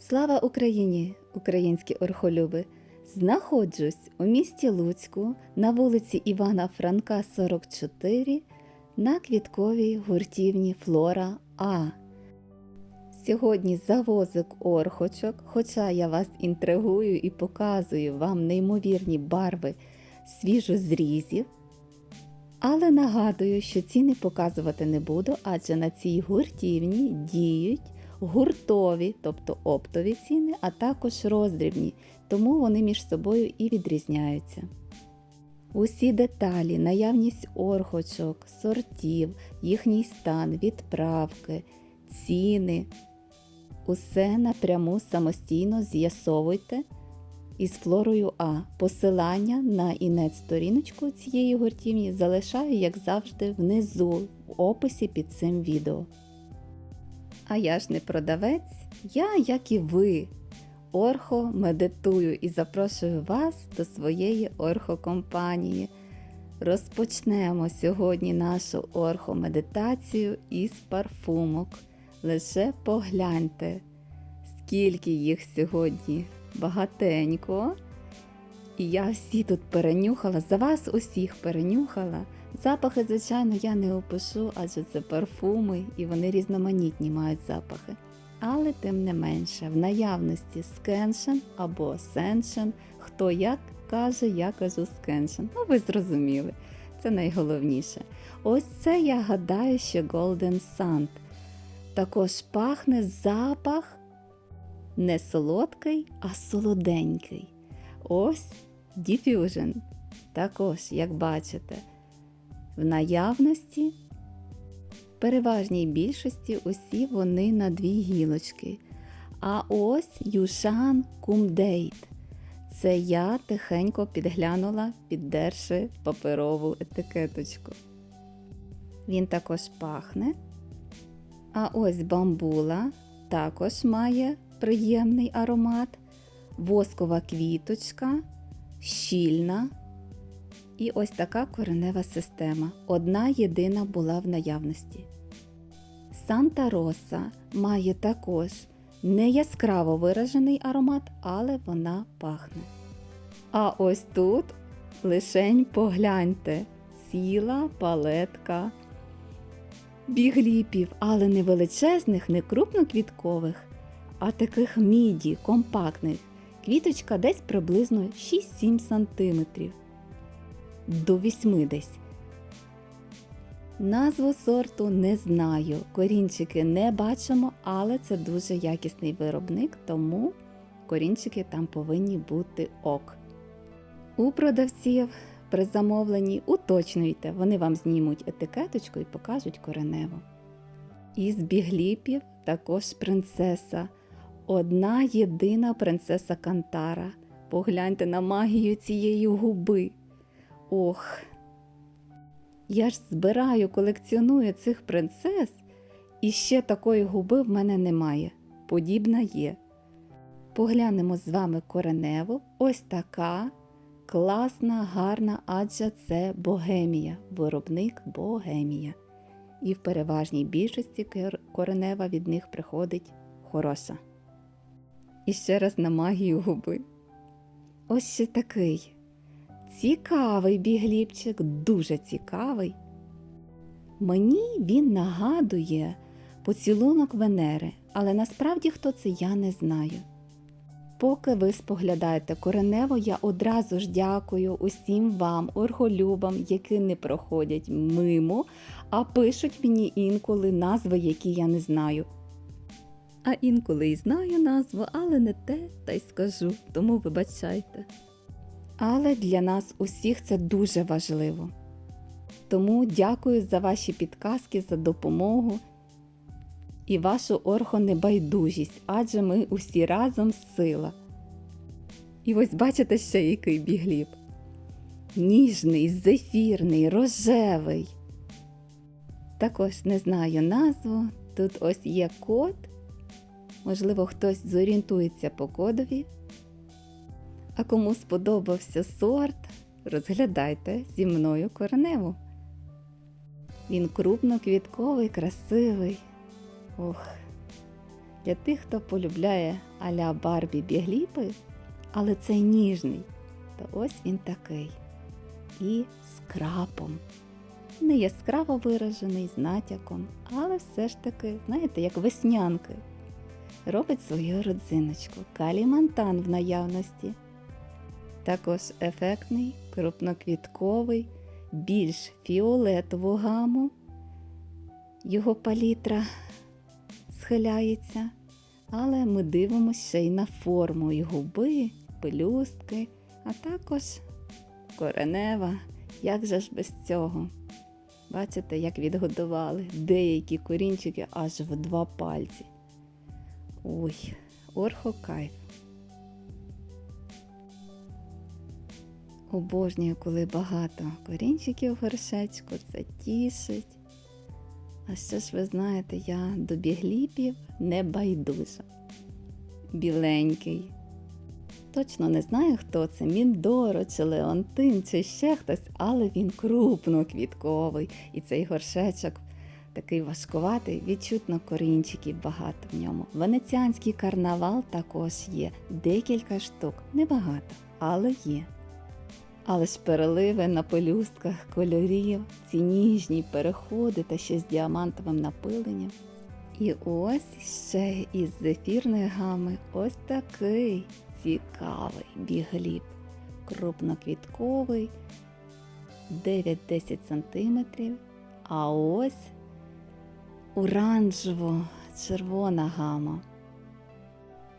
Слава Україні, українські орхолюби! Знаходжусь у місті Луцьку на вулиці Івана Франка, 44 на квітковій гуртівні Флора А. Сьогодні завозик орхочок, хоча я вас інтригую і показую вам неймовірні барви свіжозрізів. Але нагадую, що ціни показувати не буду, адже на цій гуртівні діють гуртові, тобто оптові ціни, а також роздрібні, тому вони між собою і відрізняються. Усі деталі, наявність орхочок, сортів, їхній стан, відправки, ціни. Усе напряму самостійно з'ясовуйте із флорою А. Посилання на інет-сторіночку цієї гуртівні залишаю, як завжди, внизу в описі під цим відео. А я ж не продавець, я, як і ви, орхо медитую і запрошую вас до своєї орхокомпанії. Розпочнемо сьогодні нашу орхомедитацію із парфумок. Лише погляньте, скільки їх сьогодні багатенько. І я всі тут перенюхала, за вас усіх перенюхала. Запахи, звичайно, я не опишу, адже це парфуми і вони різноманітні мають запахи. Але тим не менше, в наявності скеншен або сеншен, хто як каже, я кажу скеншен. Ну, ви зрозуміли, це найголовніше. Ось це я гадаю, що Golden Sand. Також пахне запах не солодкий, а солоденький. Ось Diffusion. Також, як бачите, в наявності, в переважній більшості усі вони на дві гілочки. А ось Юшан Кумдейт. Це я тихенько підглянула, піддерши паперову етикеточку. Він також пахне. А ось бамбула також має приємний аромат, воскова квіточка, щільна. І ось така коренева система. Одна єдина була в наявності. Санта Роса має також не яскраво виражений аромат, але вона пахне. А ось тут лишень погляньте ціла палетка бігліпів, але не величезних, не крупноквіткових, а таких міді, компактних. Квіточка десь приблизно 6-7 см. До 8 десь. Назву сорту не знаю. Корінчики не бачимо, але це дуже якісний виробник, тому корінчики там повинні бути ок. У продавців при замовленні уточнюйте, вони вам знімуть етикеточку і покажуть коренево. Із бігліпів також принцеса. Одна єдина принцеса Кантара. Погляньте на магію цієї губи. Ох. Я ж збираю, колекціоную цих принцес, і ще такої губи в мене немає. Подібна є. Поглянемо з вами коренево. Ось така класна, гарна, адже це богемія, виробник богемія. І в переважній більшості коренева від них приходить хороша. І ще раз на магію губи. Ось ще такий. Цікавий бігліпчик, дуже цікавий. Мені він нагадує поцілунок Венери, але насправді хто це я не знаю. Поки ви споглядаєте коренево, я одразу ж дякую усім вам, орголюбам, які не проходять мимо, а пишуть мені інколи назви, які я не знаю. А інколи і знаю назву, але не те та й скажу, тому вибачайте. Але для нас усіх це дуже важливо. Тому дякую за ваші підказки, за допомогу і вашу орхонебайдужість, адже ми усі разом сила. І ось бачите ще який бігліб. Ніжний, зефірний, рожевий. Також не знаю назву. Тут ось є код. Можливо, хтось зорієнтується по кодові. А кому сподобався сорт, розглядайте зі мною кореневу. Він крупноквітковий, красивий. Ох, Для тих, хто полюбляє аля Барбі бігліпи, але цей ніжний, то ось він такий. І з крапом. Не яскраво виражений, з натяком, але все ж таки, знаєте, як веснянки. Робить свою родзиночку. Калімантан в наявності. Також ефектний, крупноквітковий, більш фіолетову гаму. Його палітра схиляється, але ми дивимося ще й на форму і губи, пелюстки, а також коренева. Як же ж без цього? Бачите, як відгодували деякі корінчики аж в два пальці. Ой, орхокайф. Обожнюю, коли багато корінчиків в горшечку, це тішить. А ще ж ви знаєте, я до бігліпів не байдужа. Біленький. Точно не знаю, хто це, Міндоро, чи Леонтин, чи ще хтось, але він крупноквітковий. І цей горшечок такий важкуватий, відчутно корінчиків багато в ньому. Венеціанський карнавал також є, декілька штук, небагато, але є. Але ж переливи на пелюстках кольорів, ці ніжні переходи та ще з діамантовим напиленням. І ось ще із зефірної гами ось такий цікавий бігліп. Крупноквітковий, 9-10 см. А ось оранжево-червона гама.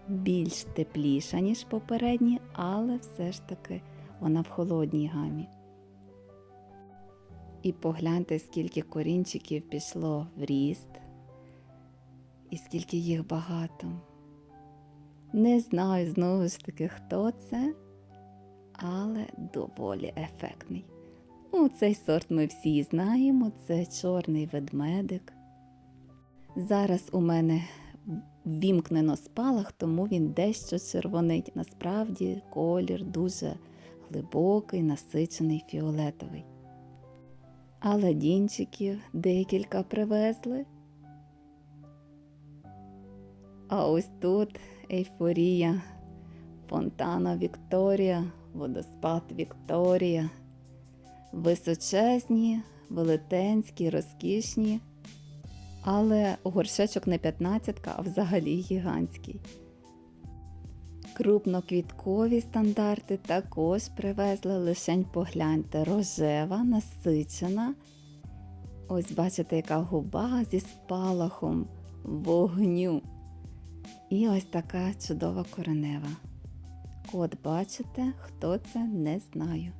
Більш тепліша, ніж попередні, але все ж таки вона в холодній гамі. І погляньте, скільки корінчиків пішло в ріст, і скільки їх багато. Не знаю знову ж таки, хто це, але доволі ефектний. Ну, цей сорт ми всі знаємо, це чорний ведмедик. Зараз у мене ввімкнено спалах, тому він дещо червонить. Насправді колір дуже глибокий, насичений фіолетовий. Аладінчиків декілька привезли. А ось тут ейфорія, фонтана Вікторія, водоспад Вікторія. Височезні, велетенські, розкішні, але горшечок не 15, а взагалі гігантський. Крупноквіткові стандарти також привезли лишень погляньте, рожева, насичена. Ось бачите, яка губа зі спалахом вогню. І ось така чудова коренева. Код бачите, хто це не знаю.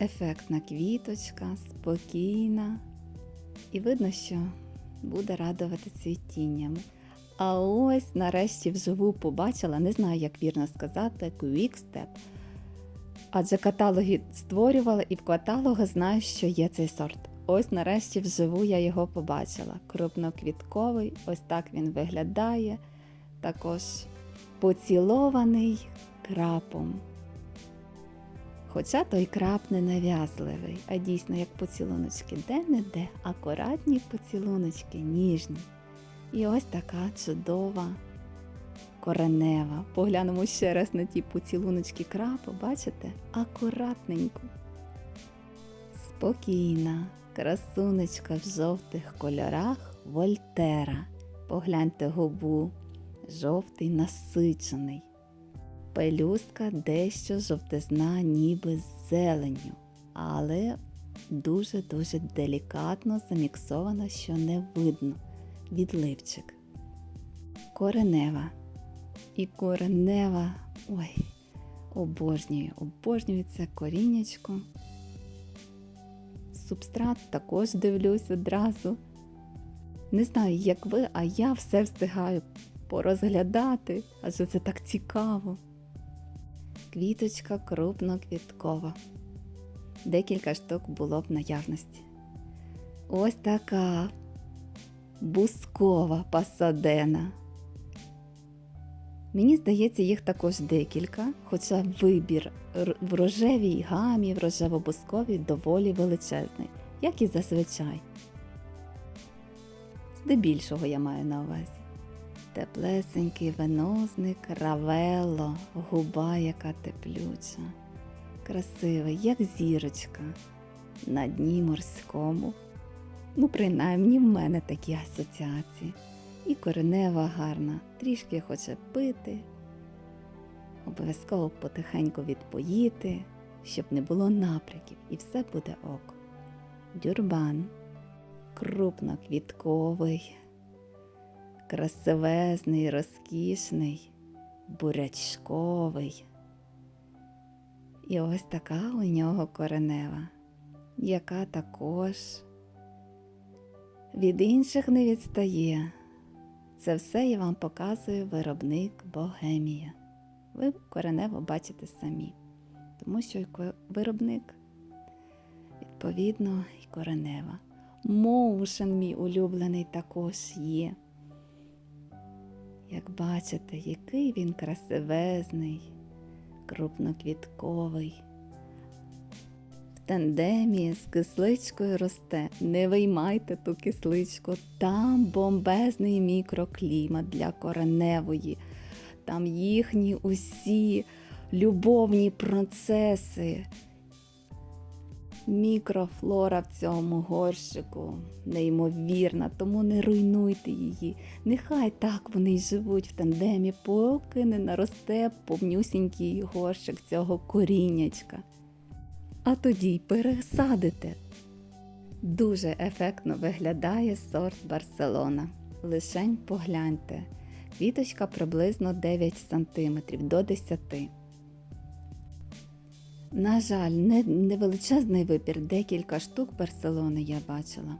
Ефектна квіточка, спокійна. І видно, що буде радувати цвітінням. А ось нарешті вживу побачила, не знаю, як вірно сказати, Quick Step. Адже каталоги створювала і в каталогах знаю, що є цей сорт. Ось нарешті вживу я його побачила. Крупноквітковий, ось так він виглядає. Також поцілований крапом. Хоча той крап не нав'язливий, а дійсно як поцілуночки де-не-де, акуратні поцілуночки, ніжні. І ось така чудова коренева. Поглянемо ще раз на ті поцілуночки крапу, бачите? Акуратненько. Спокійна, красунечка в жовтих кольорах Вольтера. Погляньте губу, жовтий насичений. Пелюстка дещо жовтизна, ніби з зеленню, але дуже-дуже делікатно заміксована, що не видно. Відливчик. Коренева. І коренева. Ой, обожнюю це коріннячко. Субстрат також дивлюсь одразу. Не знаю, як ви, а я все встигаю порозглядати, адже це так цікаво. Квіточка крупноквіткова. Декілька штук було в наявності. Ось така бускова пасадена. Мені здається, їх також декілька, хоча вибір в рожевій гамі, в рожево-бусковій доволі величезний, як і зазвичай. Здебільшого я маю на увазі. Теплесенький венозник, равело, губа, яка теплюча, красивий, як зірочка, на дні морському. Ну, принаймні, в мене такі асоціації. І коренева гарна, трішки хоче пити, обов'язково потихеньку відпоїти, щоб не було напряків, і все буде ок. Дюрбан, крупноквітковий, красивезний, розкішний, бурячковий. І ось така у нього коренева, яка також від інших не відстає. Це все я вам показую виробник Богемія. Ви коренево бачите самі, тому що виробник, відповідно, і коренева. Моушен мій улюблений також є. Як бачите, який він красивезний, крупноквітковий. В тандемі з кисличкою росте. Не виймайте ту кисличку. Там бомбезний мікроклімат для кореневої. Там їхні усі любовні процеси. Мікрофлора в цьому горщику неймовірна, тому не руйнуйте її. Нехай так вони й живуть в тандемі, поки не наросте повнюсінький горщик цього коріннячка. А тоді й пересадите. Дуже ефектно виглядає сорт Барселона. Лишень погляньте. Квіточка приблизно 9 см до 10 на жаль, не, невеличезний вибір, декілька штук Барселони я бачила.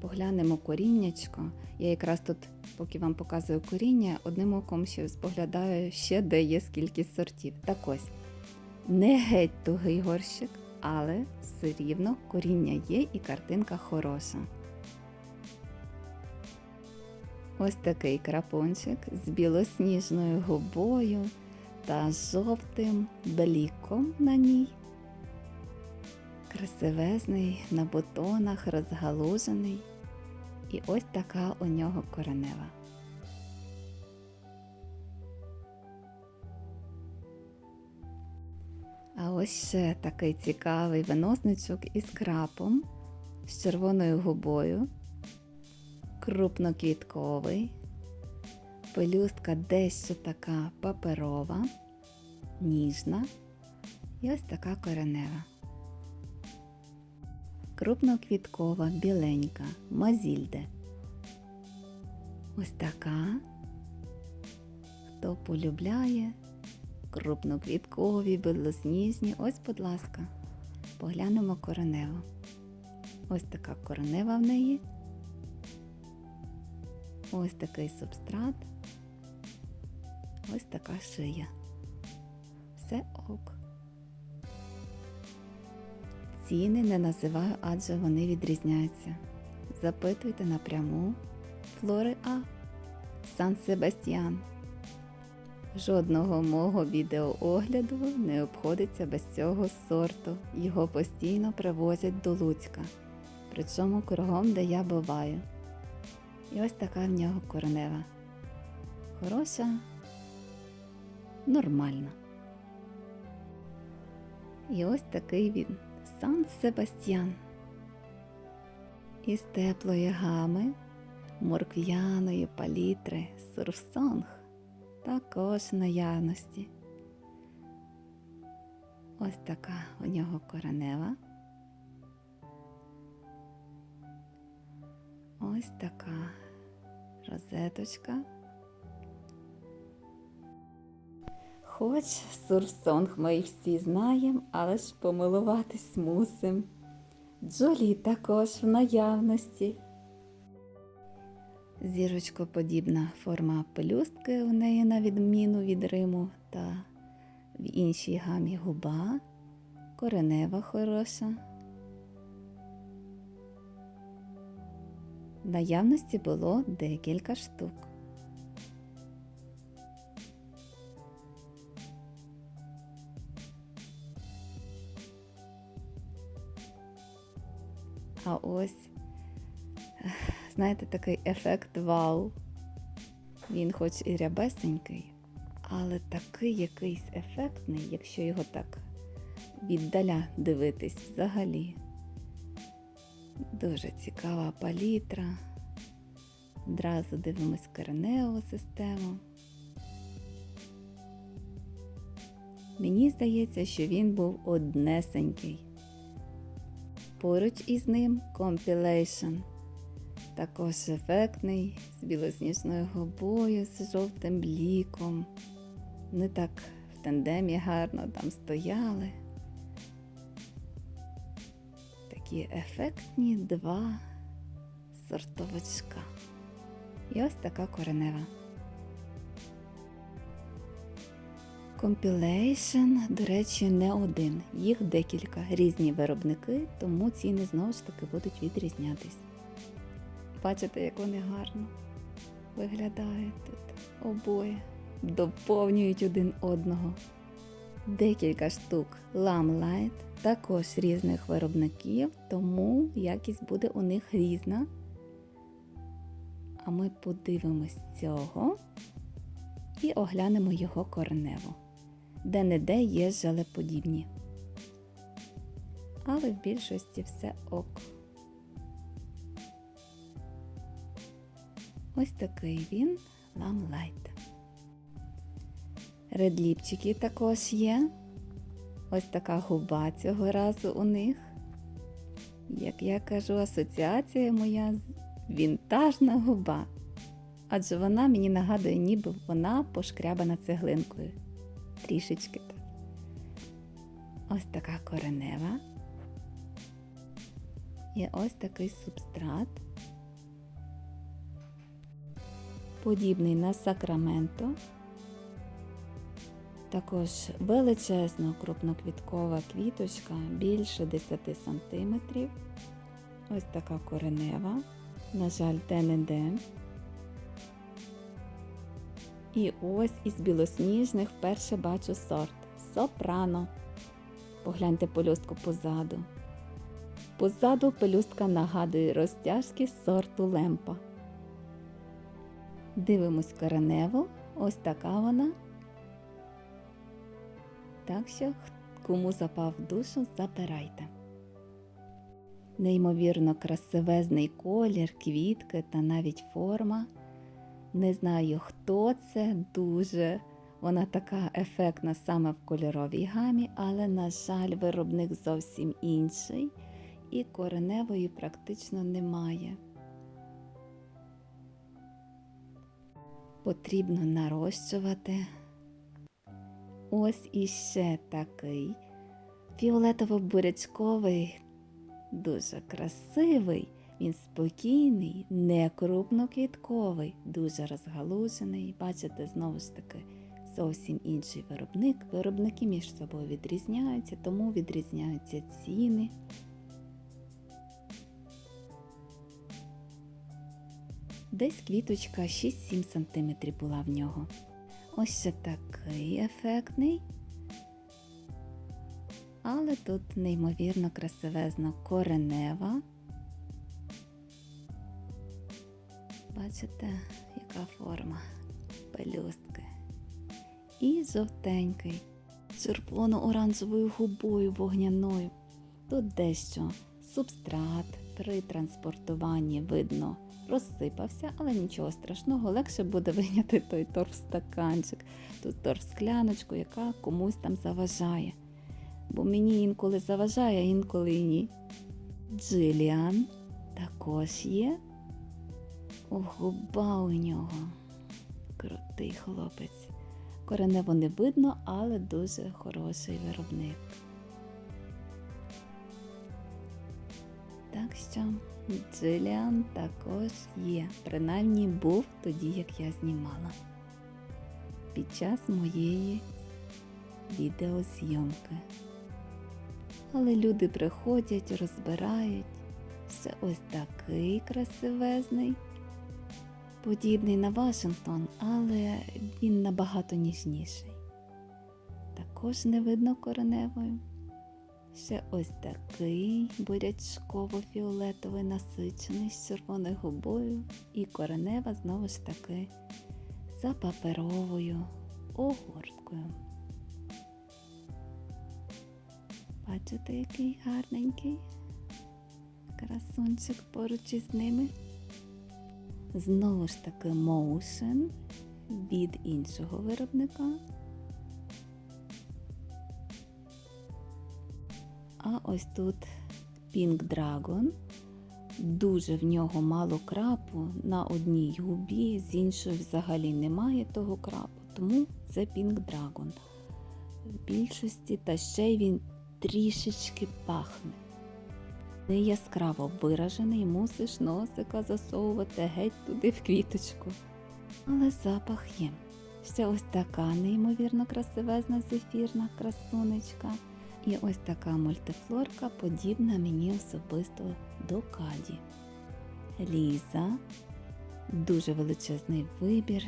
Поглянемо коріннячко. Я якраз тут, поки вам показую коріння, одним оком ще споглядаю ще, де є скільки сортів. Так ось, не геть тугий горщик, але все рівно коріння є і картинка хороша. Ось такий крапончик з білосніжною губою та жовтим бліком на ній. Красивезний на бутонах розгалужений. І ось така у нього коренева. А ось ще такий цікавий виносничок із крапом, з червоною губою, крупноквітковий, пелюстка дещо така паперова, ніжна і ось така коренева. Крупноквіткова, біленька, мазільде. Ось така. Хто полюбляє крупноквіткові, білосніжні. Ось, будь ласка, поглянемо кореневу. Ось така коренева в неї. Ось такий субстрат. Ось така шия. Все ок. Ціни не називаю, адже вони відрізняються. Запитуйте напряму Флори А. Сан Себастьян. Жодного мого відеоогляду не обходиться без цього сорту. Його постійно привозять до Луцька. Причому кругом, де я буваю. І ось така в нього коренева. Хороша, нормальна. І ось такий він Сан Себастьян. Із теплої гами, моркв'яної палітри, сурфсонг також наявності. Ось така у нього коренева. Ось така розеточка. Хоч сурфсонг ми всі знаємо, але ж помилуватись мусим. Джолі також в наявності. Зірочкоподібна форма пелюстки у неї на відміну від Риму та в іншій гамі губа, коренева хороша. Наявності було декілька штук. А ось знаєте, такий ефект вау. Він хоч і рябесенький, але такий якийсь ефектний, якщо його так віддаля дивитись взагалі. Дуже цікава палітра. Одразу дивимось кореневу систему. Мені здається, що він був однесенький. Поруч із ним Compilation. Також ефектний, з білосніжною губою, з жовтим бліком. Вони так в тандемі гарно там стояли. Такі ефектні два сортовочка. І ось така коренева. Compilation, до речі, не один. Їх декілька різні виробники, тому ціни знову ж таки будуть відрізнятись. Бачите, як вони гарно виглядають тут обоє, доповнюють один одного. Декілька штук Lamlight, також різних виробників, тому якість буде у них різна. А ми подивимось цього і оглянемо його коренево, де не де є желеподібні. Але в більшості все ок. Ось такий він ламлайт. Редліпчики також є. Ось така губа цього разу у них. Як я кажу, асоціація моя вінтажна губа. Адже вона мені нагадує, ніби вона пошкрябана цеглинкою. Трішечки так. Ось така коренева. І ось такий субстрат. Подібний на сакраменто. Також величезна крупноквіткова квіточка більше 10 см. Ось така коренева. На жаль, де-не-де. І ось із білосніжних вперше бачу сорт сопрано. Погляньте пелюстку позаду. Позаду пелюстка нагадує розтяжки сорту лемпа. Дивимось кореневу. Ось така вона. Так що, кому запав душу, забирайте. Неймовірно красивезний колір, квітки та навіть форма. Не знаю, хто це дуже. Вона така ефектна саме в кольоровій гамі, але, на жаль, виробник зовсім інший і кореневої практично немає. Потрібно нарощувати. Ось іще такий фіолетово-бурячковий, дуже красивий. Він спокійний, не крупноквітковий, дуже розгалужений. Бачите, знову ж таки, зовсім інший виробник. Виробники між собою відрізняються, тому відрізняються ціни. Десь квіточка 6-7 см була в нього. Ось ще такий ефектний. Але тут неймовірно красивезна коренева. Бачите, яка форма пелюстки. І жовтенький, червоно-оранжевою губою вогняною. Тут дещо субстрат при транспортуванні видно розсипався, але нічого страшного, легше буде вийняти той торф-стаканчик, ту торф-скляночку, яка комусь там заважає. Бо мені інколи заважає, а інколи і ні. Джиліан також є. О, губа у нього. Крутий хлопець. Коренево не видно, але дуже хороший виробник. Так що Джиліан також є. Принаймні був тоді, як я знімала. Під час моєї відеозйомки. Але люди приходять, розбирають. Все ось такий красивезний подібний на Вашингтон, але він набагато ніжніший. Також не видно кореневою. Ще ось такий бурячково-фіолетовий насичений з червоною губою і коренева знову ж таки за паперовою огорткою. Бачите, який гарненький красунчик поруч із ними. Знову ж таки Motion від іншого виробника. Ось тут Pink Dragon. Дуже в нього мало крапу на одній губі, з іншої взагалі немає того крапу, тому це Pink Dragon. В більшості та ще й він трішечки пахне. Не яскраво виражений, мусиш носика засовувати геть туди в квіточку. Але запах є. Ще ось така неймовірно красивезна зефірна красунечка. І ось така мультифлорка подібна мені особисто до каді. Ліза. Дуже величезний вибір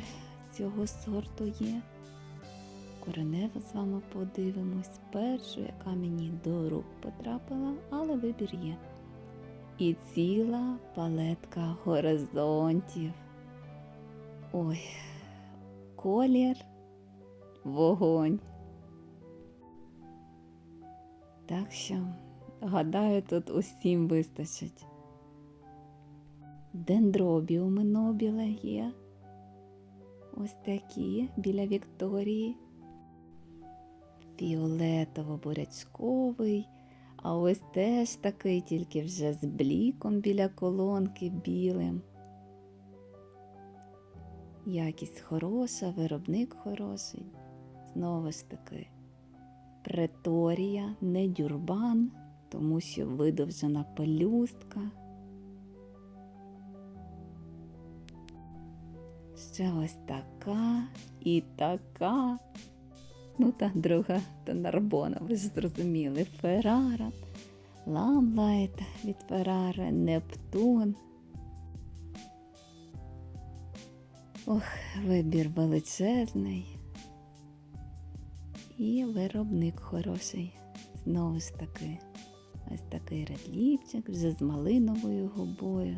цього сорту є. Коренево з вами подивимось. Першу, яка мені до рук потрапила, але вибір є. І ціла палетка горизонтів. Ой, колір, вогонь. Так що, гадаю, тут усім вистачить. Дендробіуми нобіле є. Ось такі біля Вікторії. Фіолетово-бурячковий, а ось теж такий, тільки вже з бліком біля колонки білим. Якість хороша, виробник хороший. Знову ж таки, преторія, не дюрбан, тому що видовжена пелюстка. Ще ось така і така. Ну та друга та Нарбона, ви ж зрозуміли. Феррара, Ламлайт від Феррари, Нептун. Ох, вибір величезний. І виробник хороший. Знову ж таки, ось такий редліпчик вже з малиновою губою.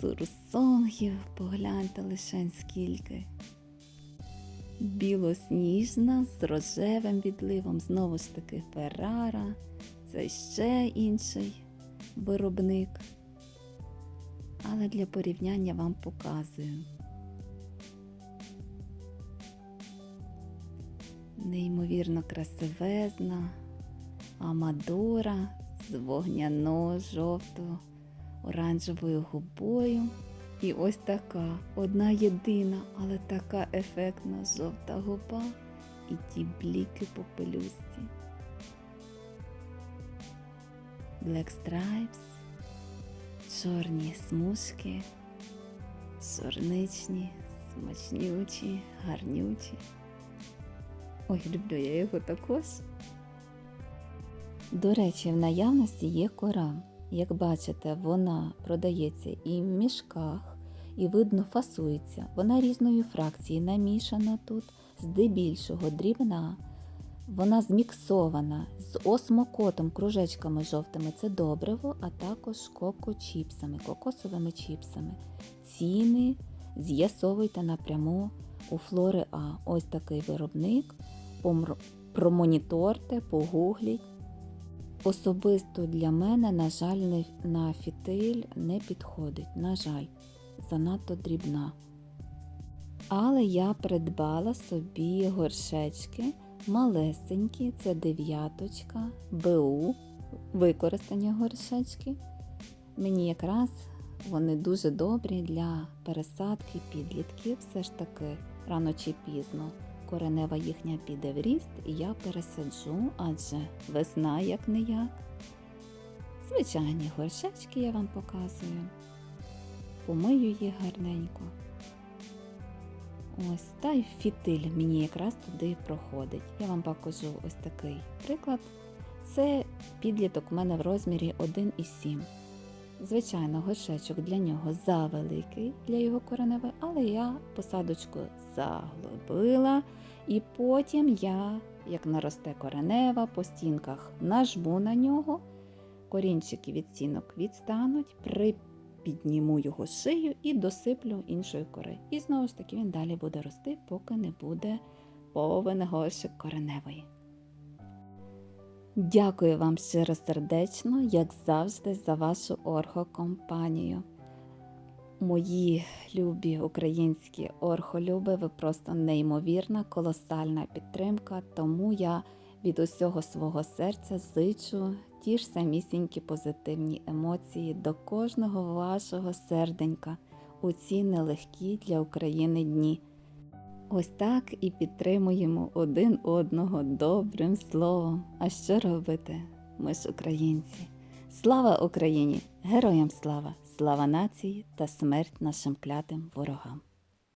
Сурсонгів, погляньте лише скільки. Білосніжна з рожевим відливом, знову ж таки Феррара. Це ще інший виробник. Але для порівняння вам показую. Неймовірно красивезна Амадора з вогняно-жовто-оранжевою губою. І ось така, одна єдина, але така ефектна жовта губа і ті бліки по пелюсті. Black Stripes, чорні смужки, чорничні, смачнючі, гарнючі. Ой, люблю я його також. До речі, в наявності є кора. Як бачите, вона продається і в мішках, і видно фасується. Вона різної фракції намішана тут, здебільшого дрібна. Вона зміксована з осмокотом, кружечками жовтими це добриво, а також коко-чіпсами, кокосовими чіпсами. Ціни з'ясовуйте напряму у Флори А. Ось такий виробник. Промоніторте, погугліть. Особисто для мене, на жаль, на фітиль не підходить. На жаль, занадто дрібна. Але я придбала собі горшечки малесенькі, це дев'яточка, БУ, використані горшечки. Мені якраз вони дуже добрі для пересадки підлітків, все ж таки рано чи пізно. Коренева їхня піде в ріст, і я пересаджу, адже весна як не як. Звичайні горшечки я вам показую. Помию їх гарненько. Ось, та й фітиль мені якраз туди проходить. Я вам покажу ось такий приклад. Це підліток у мене в розмірі 1,7. Звичайно, горшечок для нього завеликий для його кореневої, але я посадочку заглибила і потім я як наросте коренева, по стінках нажму на нього, корінчики від стінок відстануть, припідніму його шию і досиплю іншої кори. І знову ж таки він далі буде рости, поки не буде повен горщик кореневої. Дякую вам щиро сердечно, як завжди, за вашу орхокомпанію. Мої любі українські орхолюби, ви просто неймовірна, колосальна підтримка. Тому я від усього свого серця зичу ті ж самісінькі позитивні емоції до кожного вашого серденька у ці нелегкі для України дні. Ось так і підтримуємо один одного добрим словом. А що робити? Ми ж українці. Слава Україні! Героям слава! Слава нації та смерть нашим клятим ворогам!